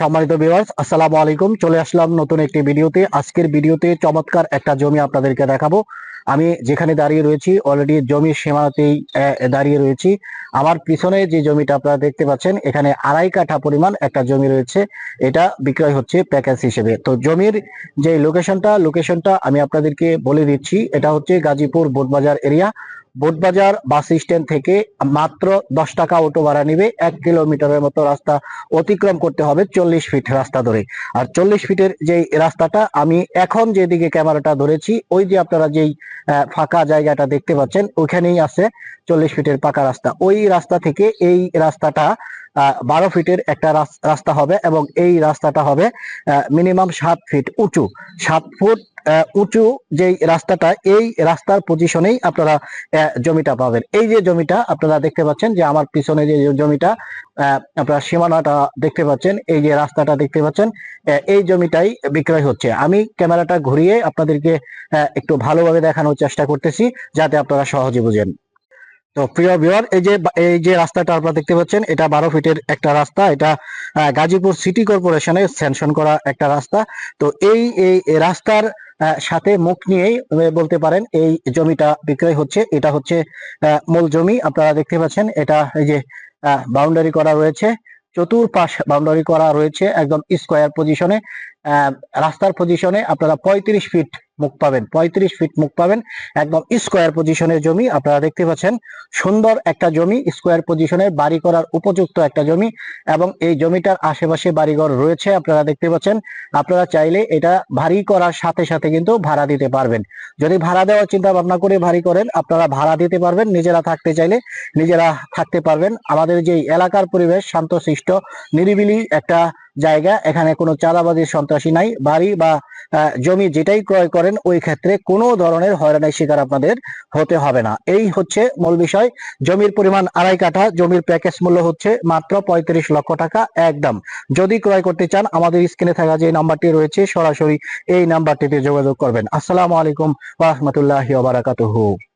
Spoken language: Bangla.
সম্মানিত ভিউয়ার্স আসসালামু আলাইকুম। চলে আসলাম নতুন একটি ভিডিওতে। আজকের ভিডিওতে চমৎকার একটা জমি আপনাদেরকে দেখাবো। আমি যেখানে দাঁড়িয়ে রয়েছি অলরেডি জমির সীমানাতেই দাঁড়িয়ে রয়েছি। আমার পিছনে যে জমিটা আপনারা দেখতে পাচ্ছেন, এখানে আড়াই কাঠা পরিমাণ একটা জমি রয়েছে। এটা বিক্রয় হচ্ছে প্যাকেজ হিসেবে। তো জমির যে লোকেশনটা লোকেশনটা আমি আপনাদেরকে বলে দিচ্ছি। এটা হচ্ছে Gazipur Botbazar area Botbazar bus stand থেকে মাত্র দশ টাকা অটো ভাড়া নিবে। এক কিলোমিটারের মতো রাস্তা অতিক্রম করতে হবে চল্লিশ ফিট রাস্তা ধরে। আর চল্লিশ ফিটের যে রাস্তাটা, আমি এখন যেদিকে ক্যামেরাটা ধরেছি, ওই যে আপনারা যেই ফাঁকা জায়গাটা দেখতে পাচ্ছেন ওইখানেই আছে চল্লিশ ফিটের পাকা রাস্তা। ওই রাস্তা থেকে এই রাস্তাটা বারো ফিটের একটা রাস- রাস্তা হবে এবং এই রাস্তাটা হবে মিনিমাম সাত ফিট উঁচু। সাত ফুট উঁচু যেই রাস্তাটা, এই রাস্তার পজিশনেই আপনারা জমিটা পাবেন। এই যে জমিটা আপনারা দেখতে পাচ্ছেন যে আমার পিছনে যে জমিটা আপনারা সীমানাটা দেখতে পাচ্ছেন, এই যে রাস্তাটা দেখতে পাচ্ছেন এই জমিটাই বিক্রয় হচ্ছে। আমি ক্যামেরাটা ঘুরিয়ে আপনাদেরকে একটু ভালোভাবে দেখানোর চেষ্টা করতেছি, যাতে আপনারা সহজে বুঝেন। তো প্রিয় ভিউয়ার এই যে এই যে রাস্তাটা আপনারা দেখতে পাচ্ছেন, এটা বারো ফিটের একটা রাস্তা, এটা গাজীপুর সিটি কর্পোরেশনের স্যাংশন করা একটা রাস্তা। তো এই এই রাস্তার সাথে মুখ নিয়েই বলতে পারেন এই জমিটা বিক্রয় হচ্ছে। এটা হচ্ছে মূল জমি। আপনারা দেখতে পাচ্ছেন, এটা এই যে বাউন্ডারি করা রয়েছে। চতুর্পাশ বাউন্ডারি করা রয়েছে একদম স্কোয়ার পজিশনে রাস্তার পজিশনে আপনারা পঁয়ত্রিশ ফিট মুখ পাবেন। পঁয়ত্রিশ ফিট মুখ পাবেন। একদম স্কোয়ার পজিশনের জমি। আপনারা দেখতে পাচ্ছেন, সুন্দর একটা জমি স্কোয়ার পজিশনে বাড়ি করার উপযুক্ত একটা জমি এবং এই জমিটার আশেপাশে বাড়িঘর রয়েছে। আপনারা দেখতে পাচ্ছেন, আপনারা চাইলে এটা ভারী করার সাথে সাথে কিন্তু ভাড়া দিতে পারবেন। যদি ভাড়া দেওয়ার চিন্তা ভাবনা করে ভারী করেন, আপনারা ভাড়া দিতে পারবেন। নিজেরা থাকতে চাইলে নিজেরা থাকতে পারবেন। আমাদের যে এলাকার পরিবেশ, শান্তশিষ্ট, নিরিবিলি একটা জায়গা, এখানে কোনো চাঁদাবাজির সন্ত্রাসী নাই। বাড়ি বা জমি যেটাই ক্রয় করেন, ওই ক্ষেত্রে কোনো ধরনের হয়রানির শিকার আপনাদের হতে হবে না। এই হচ্ছে মূল বিষয়। জমির পরিমাণ আড়াই কাঠা, জমির প্যাকেজ মূল্য হচ্ছে মাত্র পঁয়ত্রিশ লক্ষ টাকা একদম। যদি ক্রয় করতে চান, আমাদের স্ক্রিনে থাকা যে নাম্বারটি রয়েছে, সরাসরি এই নাম্বারটিতে যোগাযোগ করবেন। আসসালামু আলাইকুম রাহমাতুল্লাহি বারাকাতুহু।